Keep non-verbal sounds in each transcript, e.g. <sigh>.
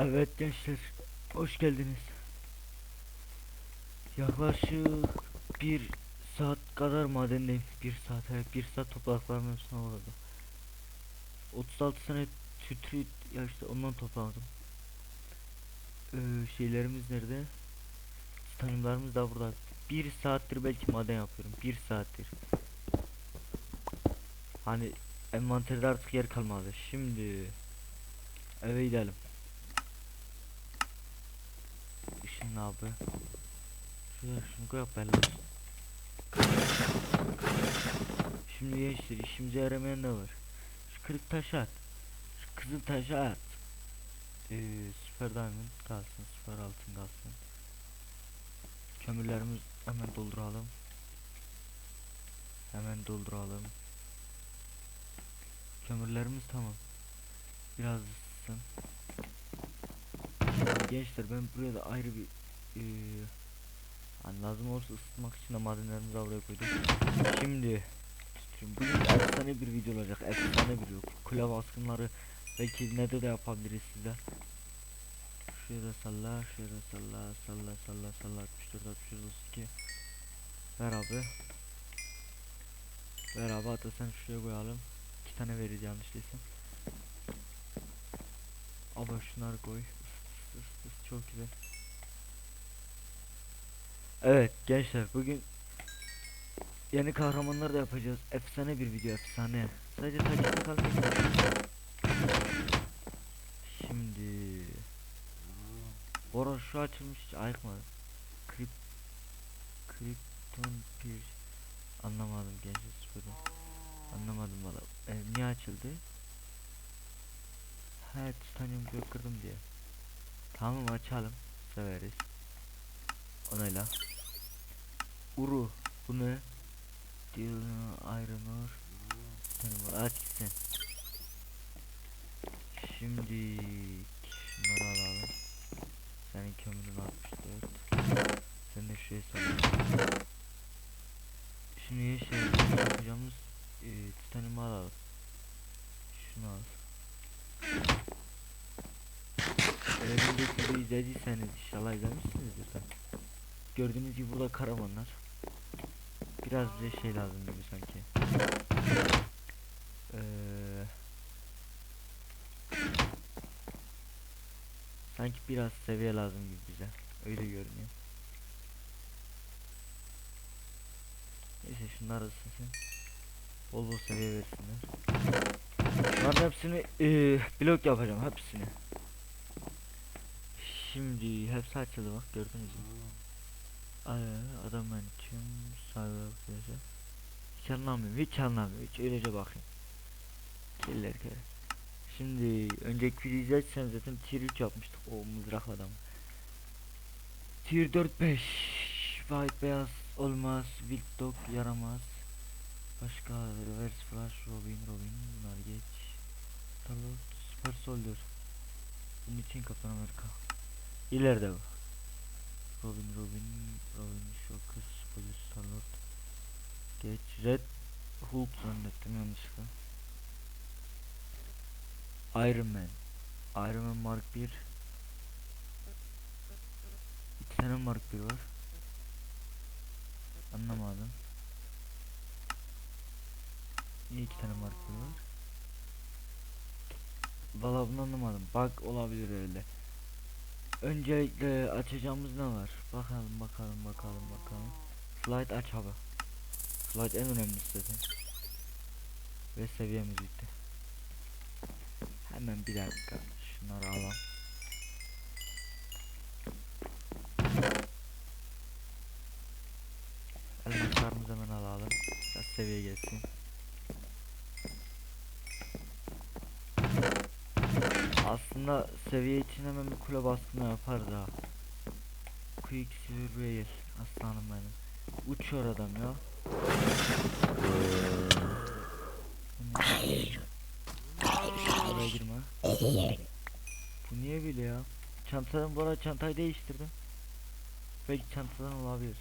Evet gençler, hoş geldiniz. Yaklaşık bir saat kadar madendeyim. Bir saat, evet bir saat topraklarımın hepsini avladım. 36 sene tütri, ya işte ondan topladım. Ee, şeylerimiz nerede? Titanyumlarımız da burada. Bir saattir belki maden yapıyorum. Bir saattir. Hani envanterde artık yer kalmadı. Şimdi eve gidelim. Ne abi? Şuraya şunu koy belli. Şimdi gençler işimize yaramayan ne var? Şu kırık taşı at. Şu kızıl taşı at. Ee, süper diamond kalsın. Süper altın kalsın. Kömürlerimiz hemen dolduralım. Hemen dolduralım. Kömürlerimiz tamam. Biraz ısınsın. Gençler ben buraya da ayrı bir eee hani lazım olursa ısıtmak için de madenlerimizi buraya koydum. Şimdi şimdi bugün efsane bir video olacak. Efsane bir video. Kule baskınları belki ne de yapabiliriz size. Da salla, da salla, salla, salla, salla 64, 63, 32. Ver abi. Ver abi hatta sen şuraya koyalım. İki tane veririz yanlış değilsem. Abi şunları koy. İs, is, çok güzel. Evet gençler bugün yeni kahramanlar da yapacağız. Efsane bir video efsane. Sadece takipte kalmayın. Şimdi Bora şu açılmış hiç ayıkmadı. Krip Krypton bir anlamadım gençler süperim. Anlamadım valla. E, niye açıldı? Ha titanyum blok kırdım diye. Tamam açalım. Severiz. Onayla. Uru. Bu ne? Diyor. Titanium aç gitsin. Şimdi şunları alalım. Senin kömürün 64. Sen de şuraya salın. Şimdi şey yapacağımız e, titanyumu alalım. Şunu al. Eğer videoyu izlediyseniz inşallah izlemişsinizdir de. Gördüğünüz gibi burada karamanlar. Biraz bize şey lazım gibi sanki. Eee Sanki biraz seviye lazım gibi bize. Öyle görünüyor. Neyse şunlar ısınsın. Bol bol seviye versinler. Bunların hepsini eee, blok yapacağım hepsini. Şimdi hepsi açıldı bak gördünüz mü? Ay adam ben tüm yaşa. Hiç anlamıyorum hiç anlamıyorum hiç öylece bakayım. Killer kere. Şimdi önceki videoyu izlerseniz zaten tier 3 yapmıştık o mızraklı adam. Tier 4 5 White beyaz olmaz Wild Dog yaramaz Başka Reverse Flash Robin Robin bunlar geç Starlord Super Soldier Bunun için Kaptan Amerika İleride bu. Robin Robin Robin Shocker Super Starlord. Geç Red Hulk zannettim yanlışlıkla. Iron Man. Iron Man Mark 1 İki tane Mark 1 var. Anlamadım. Niye iki tane Mark 1 var? Valla bunu anlamadım. Bug olabilir öyle Öncelikle açacağımız ne var Bakalım bakalım bakalım bakalım Slide aç abi Slide en önemlisi zaten Ve seviyemiz bitti Hemen bir dakika şunları alalım. Elmaslarımızı hemen alalım. Biraz seviye gelsin. Aslında seviye için hemen bir kule baskını yaparız ha. Quicksilver aslanım benim. Uçuyor adam ya. Girme. Bu niye böyle ya? Çantadan bu arada çantayı değiştirdim. Belki çantadan olabilir.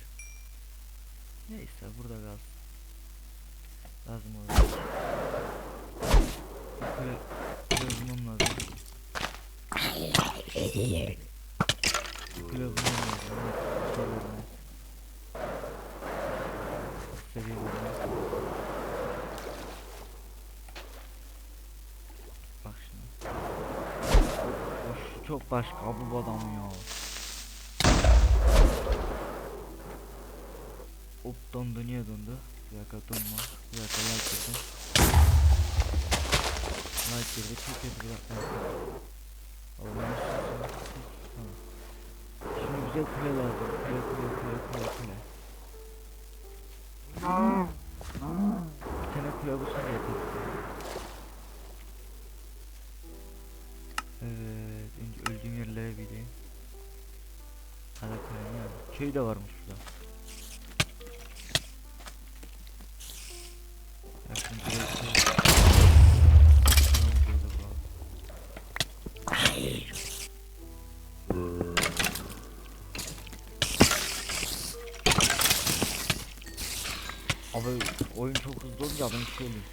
Neyse burada kalsın. Lazım olur. Böyle lazım. Kule bulmam lazım. Şey vermez. Seviye vermez. Bak şimdi. Of, çok başka bu adam ya. Hop dondu niye dondu? Bir dakika donma. Bir dakika like girdi. Like girdi çok kötü bir dakika. Şimdi bize kule lazım. Kule kule kule kule kule. Bir tane kule bulsak yeter. Evet, önce öldüğüm yerlere bir gideyim. Hadi ya. Köy de varmış burada. Abi oyun çok hızlı olunca ben oluyor.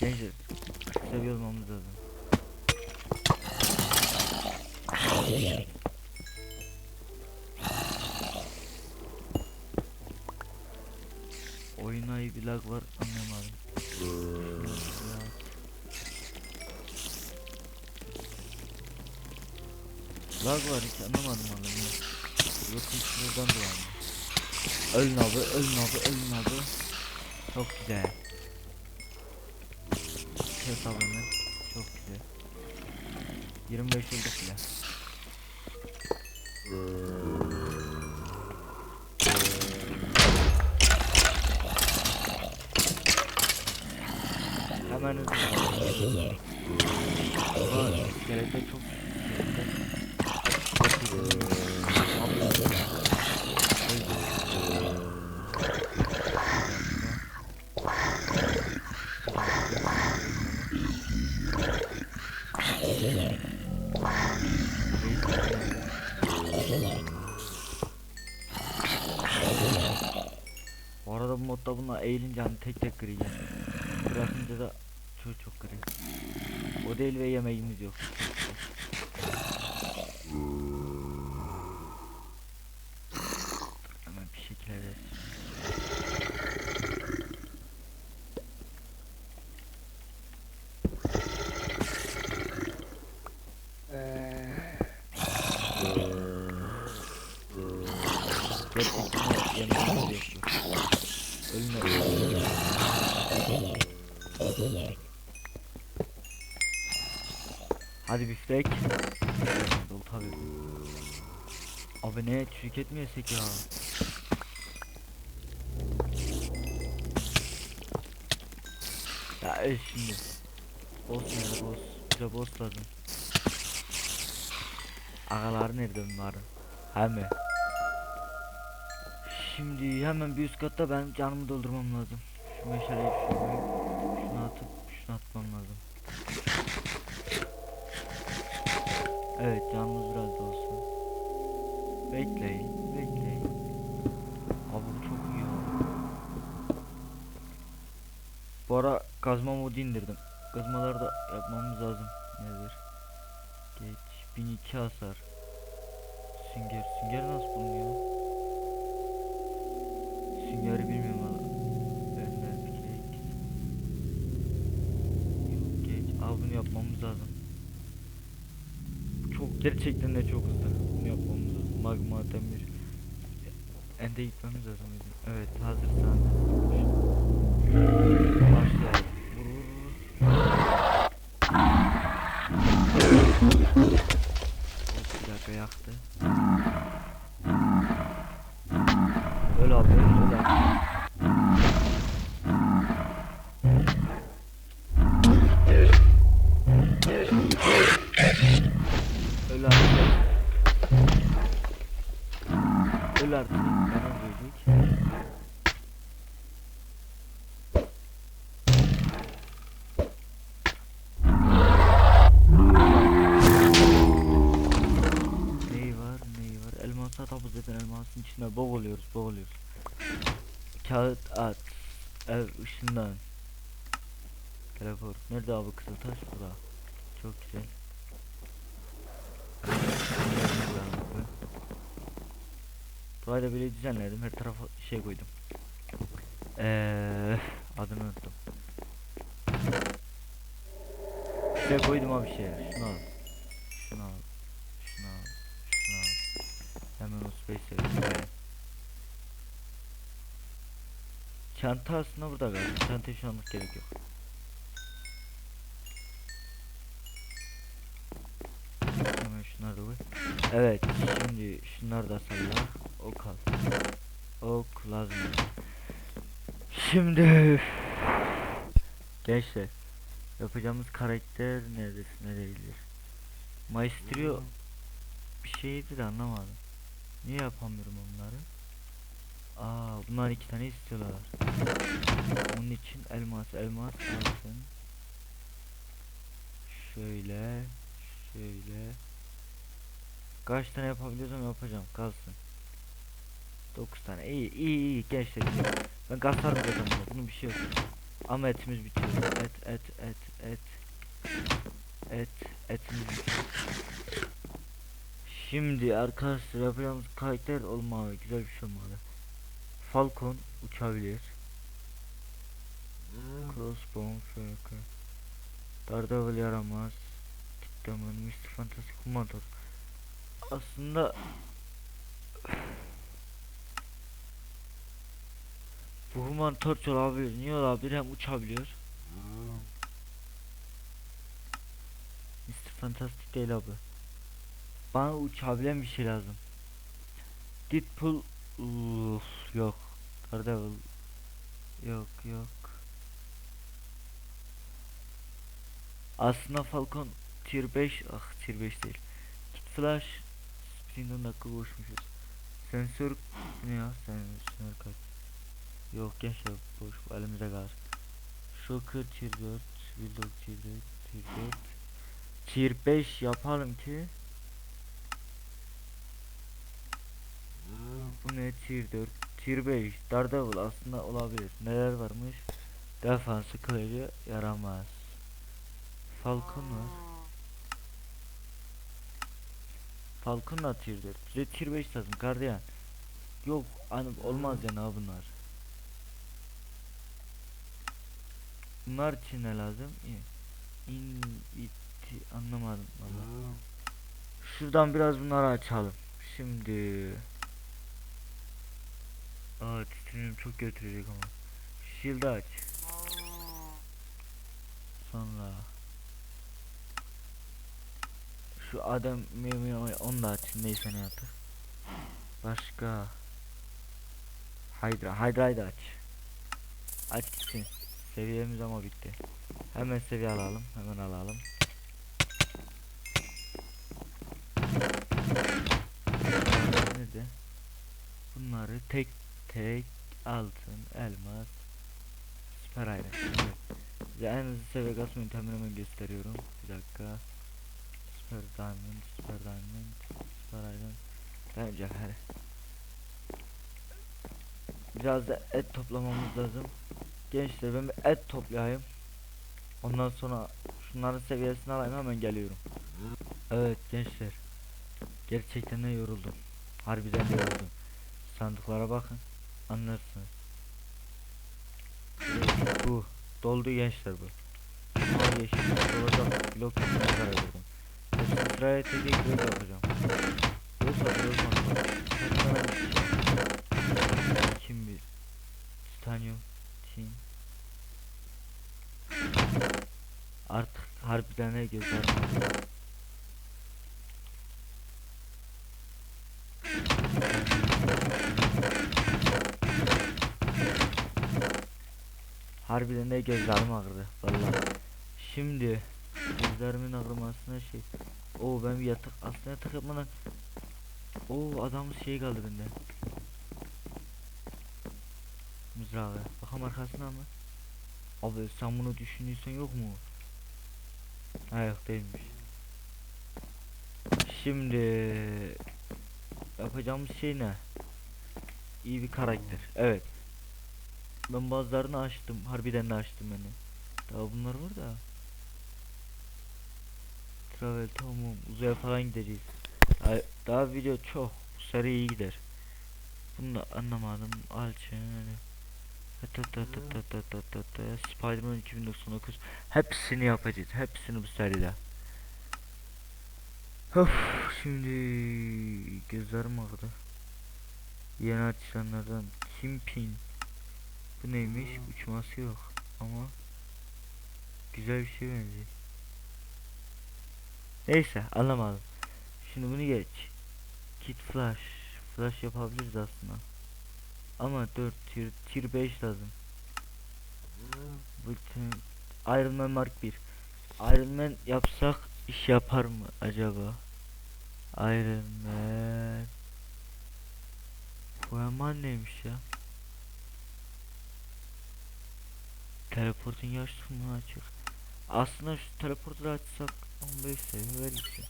Gençler seviye olmamız lazım. Lag var hiç anlamadım ya. Yok hiç buradan dolandı. Ölün abi, ölün abi, ölün abi. Çok güzel. Kes hemen. Çok güzel. 25 olduk bile. Hemen hızlı. İskelete çok Bu arada bu modda bununla eğilince hani tek tek kıracağım. Bırakınca da çok çok kırıyor. O değil ve yemeğimiz yok. Ne şirket mi yesek ya? Ya öl şimdi. Boss nerede boss? Bize boss lazım. Ağalar nerede onların? Hemen. Şimdi hemen bir üst katta ben canımı doldurmam lazım. Şu meşaleyi şuraya. Şunu atıp şunu atmam lazım. Evet canımız biraz da olsun. Bekleyin, bekleyin. Abi bu çok iyi oldu. Bu ara kazma modu indirdim. Kazmaları da yapmamız lazım. Nedir? Geç 1002 hasar. Sünger, sünger nasıl bulunuyor? Süngeri bilmiyorum valla. Benden. Yok geç. Abi bunu yapmamız lazım. Çok gerçekten de çok hızlı. Magma demir. Ende gitmemiz lazım. Evet hazırsan. Başlayalım. Bir dakika yaktı. Elmasın içinde boğuluyoruz boğuluyoruz Kağıt at ev ışından Teleport. Nerede abi kızıltaş? Burada. Çok güzel. Burayı da böyle düzenledim. Her tarafa şey koydum. Eee adını unuttum. Size koydum abi şey. Şunu al. Hemen o space verin. Çanta aslında burada galiba. Çanta şu anlık gerek yok. Hemen şunları koy. Evet şimdi şunları da salla. Ok al. Ok lazım. Şimdi Gençler yapacağımız karakter neredesin ne değildir. Maestro bir şeydi de anlamadım. Niye yapamıyorum onları? Aa bunlar iki tane istiyorlar. Onun için elmas elmas alsın. Şöyle şöyle. Kaç tane yapabiliyorsam yapacağım kalsın. 9 tane iyi iyi iyi gençler. Ben zaten bunu bunun bir şey yok. Ama etimiz bitiyor. Et et et et. Et etimiz. Şimdi arkadaşlar yapacağımız karakter olmalı. Güzel bir şey olmalı. Falcon uçabilir. Crossbow şöyle. Daredevil yaramaz. Tiktaman, Mr. Fantastic Humantor. Aslında <sighs> bu Human Torch olabilir. Niye olabilir? Hem uçabiliyor. Mr. Fantastic değil abi. Bana uçabilen bir şey lazım. Deadpool Uf, yok. Daredevil yok yok. Aslında Falcon tier 5 ah tier 5 değil. Kit Flash Sprint 10 dakika koşmuşuz. Sensör ne ya? Sensör kaç? Yok gençler boş bu elimizde kalır. Shocker tier 4 Bulldog tier 4 tier 4 Tier 5 yapalım ki Bu ne? Tier 4 tier 5 Daredevil aslında olabilir. Neler varmış? Defansı kılıcı yaramaz. Falcon var. Falcon da tier 4 bize tier 5 lazım gardiyan Yok hani olmaz yani ha bunlar. Bunlar için ne lazım? İn, in itti. Anlamadım valla. Şuradan biraz bunları açalım. Şimdi Aa titrenim çok götürecek ama. Shield aç. Sonra şu adam onu da aç neyse ne yaptı. Başka Hydra Hydra'yı da aç. Aç gitsin. Seviyemiz ama bitti. Hemen seviye alalım. Hemen alalım. Nerede? Bunları tek tek altın, elmas, süper ayrı. Evet. Size en hızlı seviye kasma yöntemini hemen gösteriyorum. Bir dakika. Süper diamond, süper diamond, süper iron. Bence her. Biraz da et toplamamız lazım. Gençler ben bir et toplayayım. Ondan sonra şunların seviyesini alayım hemen geliyorum. Evet gençler. Gerçekten de yoruldum. Harbiden de yoruldum. Sandıklara bakın. Anlarsınız. Bu. Doldu gençler bu. Mavi yeşil dolacak. Blok yapmaya karar verdim. Sıraya tek blok yapacağım. Yoksa blok olmaz. Kim bir? Titanium. Tin. Artık harbiden ne gözler Harbiden de gözlerim ağrıdı vallahi. Şimdi gözlerimin ağrımasına şey. Oo ben bir yatak aslında yatak yapmadan Oo adamın şey kaldı bende. Mızrağı. Bakalım arkasına mı? Abi sen bunu düşünüyorsan yok mu? Ha yok değilmiş. Şimdi yapacağımız şey ne? İyi bir karakter. Evet. Ben bazılarını açtım. Harbiden de açtım beni. Daha bunlar var da. Travel tamam uzaya falan gideceğiz. Daha, video çok. Bu seri iyi gider. Bunu da anlamadım. Alçın. Ta. Spider-Man 2099 hepsini yapacağız. Hepsini bu seride. Of şimdi gözlerim ağrıdı. Yeni açılanlardan Kimpin. Bu neymiş? Uçması yok ama güzel bir şey benziyor. Neyse anlamadım. Şimdi bunu geç. Kit flash. Flash yapabiliriz aslında. Ama 4 tier, tier 5 lazım. Bütün Iron Man Mark 1. Iron Man yapsak iş yapar mı acaba? Iron Man. Bu hemen neymiş ya? Teleportun yaşlık mı açık? Aslında şu teleportu da açsak 15 seviye verirse.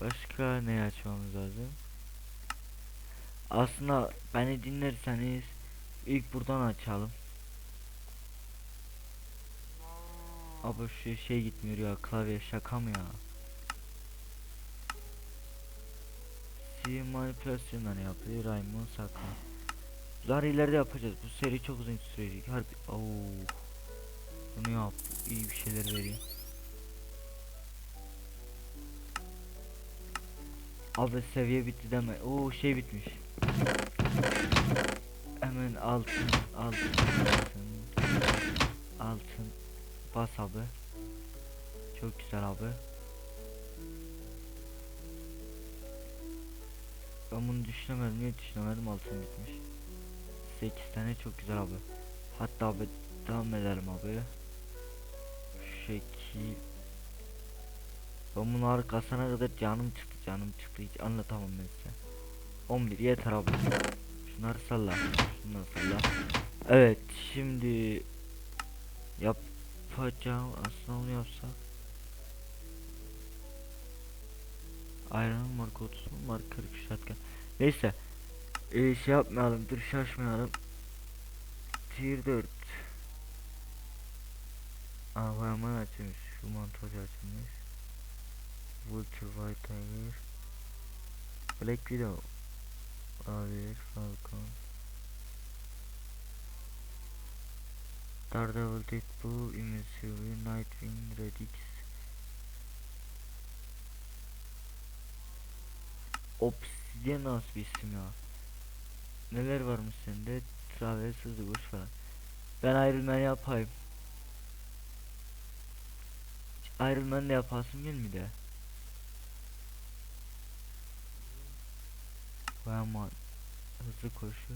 Başka ne açmamız lazım? Aslında beni dinlerseniz ilk buradan açalım. Abi şu şey gitmiyor ya klavye şaka mı ya? C manipülasyonları yapıyor Raymond Saka. Bunları ileride yapacağız. Bu seri çok uzun sürecek. Harbi. Oo. Bunu yap. İyi bir şeyler veriyor. Abi seviye bitti deme. Oo şey bitmiş. Hemen altın, altın, altın, altın. Bas abi. Çok güzel abi. Ben bunu düşünemedim. Niye düşünemedim? Altın bitmiş. 8 tane çok güzel abi. Hatta abi devam edelim abi. Şu şekil. Ben bunu arkasına kadar canım çıktı canım çıktı hiç anlatamam ben size. 11 yeter abi. Şunları salla. Şunları salla. Evet şimdi yapacağım aslında onu yapsak. Iron Mark 30 mu? Mark 40 shotgun. Neyse. Ee, şey yapmayalım dur şaşmayalım. Tier 4. Aa bu hemen açılmış. Şu mantoz açılmış. Vulture White Tiger. Black Widow. Abi Falcon. Daredevil, Deadpool, Invincible, Nightwing, Redix. Obsidian nasıl bir isim ya? Neler varmış sende? Travel, hızlı koş falan. Ben Man yapayım. Man de yapasım gelmedi. Vay aman. Hızlı koşu.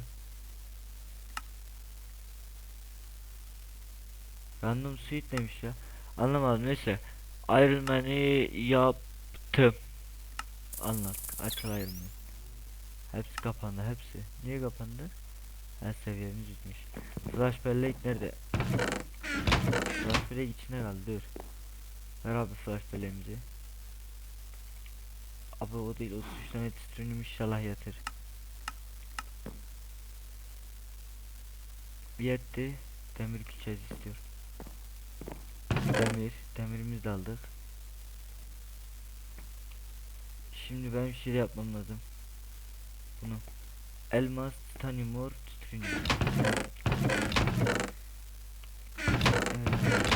Random suit demiş ya. Anlamadım neyse. Man'i yaptım. Anlat. Açıl Man. Hepsi kapandı hepsi. Niye kapandı? Her seviyemiz bitmiş. Flash bellek nerede? Flash bellek içine kaldı dur. Ver abi flash belleğimizi. Abi o değil 33 tane titrinim inşallah yatır. Yetti. Demir küçez istiyor. Demir. Demirimizi de aldık. Şimdi ben bir şey yapmam lazım. Bunu. Elmas, titanium ore, titrinim. Evet.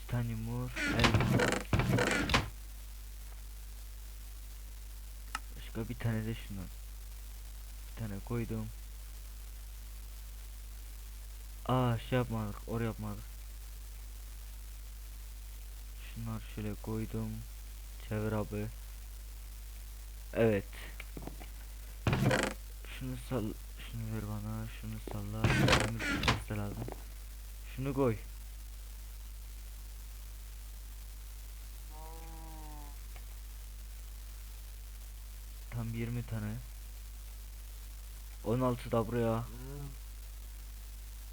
Titanium ore, elmas. Başka bir tane de şundan. Bir tane koydum. Aa şey yapmadık, oraya yapmadık. Şunlar şöyle koydum. Çevir abi. Evet. Şunu sal, şunu ver bana, şunu salla. De lazım. Şunu koy. Tam 20 tane. 16 da buraya.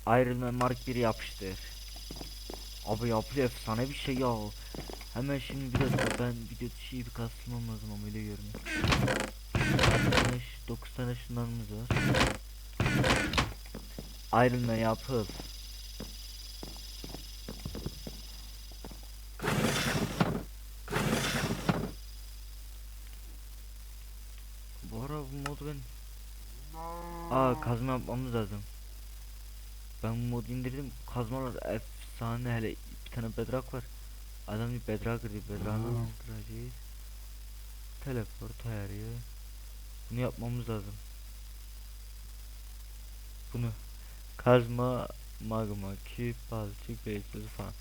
Iron Man Mark 1 yapıştır. Abi yapıyor efsane bir şey ya. Hemen şimdi bir dakika ben video dışı bir kastırmam lazım ama öyle görünüyor. 9 tane şunlarımız var. Iron Man yapıl. Bu ara bu modu ben Aa kazma yapmamız lazım. Ben bu modu indirdim. Kazmalar efsane hele bir tane bedrock var. Adam bir. Bedrock'ı Hmm. nasıl kıracağız? Teleport ayarı. Bunu yapmamız lazım. Bunu kazma, magma, küp, balçık, beyazlı falan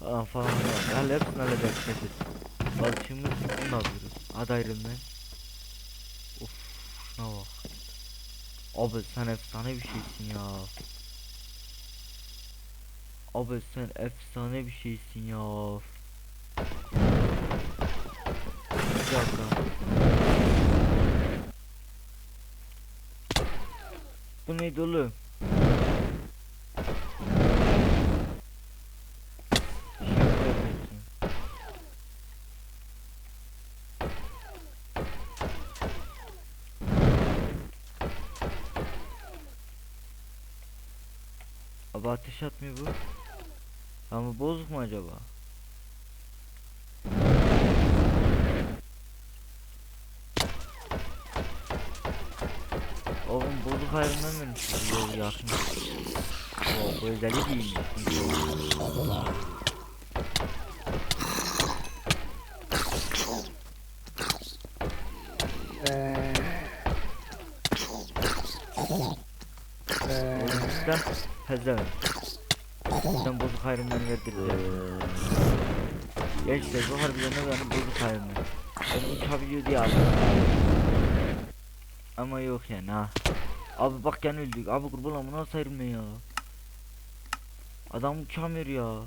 falan falan. Yani hepsini hallederiz kesin. Balçığımız bunu alıyoruz. Hadi ayrılma. Of şuna bak. Abi sen efsane bir şeysin ya. Abi sen efsane bir şeysin ya. Bir dakika. Bu neydi oğlum? Abi ateş atmıyor bu. Ama bozuk mu acaba? Bozuk ayrımdan vermiş. Yok yakın. Bu özelliği değilmiş. Oğlum işte pezevenk. Sen bozuk ayrımdan verdirdi. Gençler bu harbiden de benim bozuk ayrımdan. Ben uçabiliyor diye aldım. Ama yok yani ha. Abi bak gene öldük. Abi kurban olayım, nasıl ya? Adam uçamıyor ya.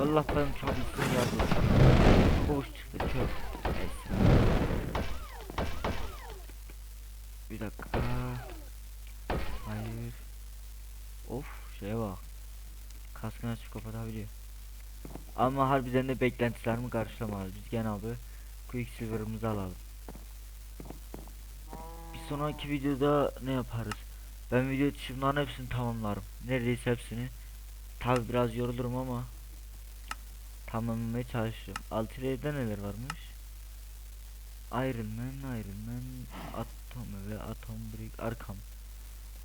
Allah ben uçabilsin ya. Boş çıktı çöp. Bir dakika. Hayır. Of şeye bak. Kaskını açıp kapatabiliyor. Ama harbiden de beklentilerimi karşılamadı. Biz gene abi Quicksilver'ımızı alalım. Bir sonraki videoda ne yaparız? Ben video bunların hepsini tamamlarım. Neredeyse hepsini. Tabi biraz yorulurum ama tamamlamaya çalışıyorum. Altı neler varmış? Iron Man, Iron Man, Atom ve Atom Break, Arkham.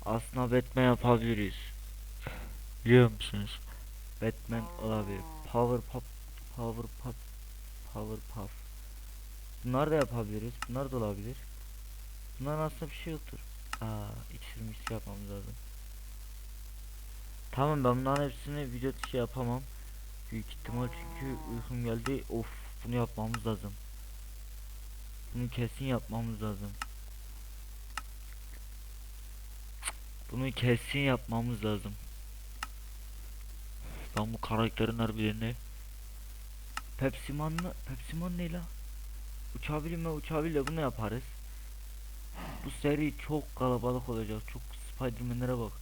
Aslında Batman yapabiliriz. Biliyor musunuz? Batman olabilir. Power Pop, Power Pop, Power Puff. Bunlar da yapabiliriz. Bunlar da olabilir. Bunların aslında bir şey yoktur. Aa, iksir miksir yapmamız lazım. Tamam ben bunların hepsini video dışı yapamam. Büyük ihtimal çünkü uykum geldi. Of bunu yapmamız lazım. Bunu kesin yapmamız lazım. Bunu kesin yapmamız lazım. Ben bu karakterin harbilerini Pepsi Man'la Pepsi Man ne la? Uçabilir mi? Uçabilir bunu yaparız. Bu seri çok kalabalık olacak. Çok Spiderman'lere bak.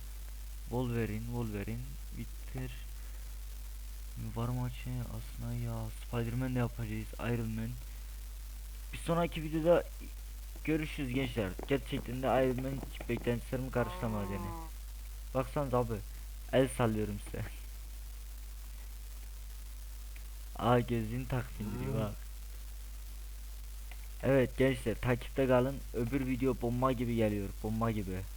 Wolverine, Wolverine, Victor Var maçı aslında ya Spiderman de yapacağız. Iron Man. Bir sonraki videoda görüşürüz gençler. Gerçekten de Iron Man hiç beklentilerimi karşılamadı yani. Baksanıza abi. El sallıyorum size. <laughs> Aa gözünü taktın bak. Evet gençler takipte kalın. Öbür video bomba gibi geliyor. Bomba gibi.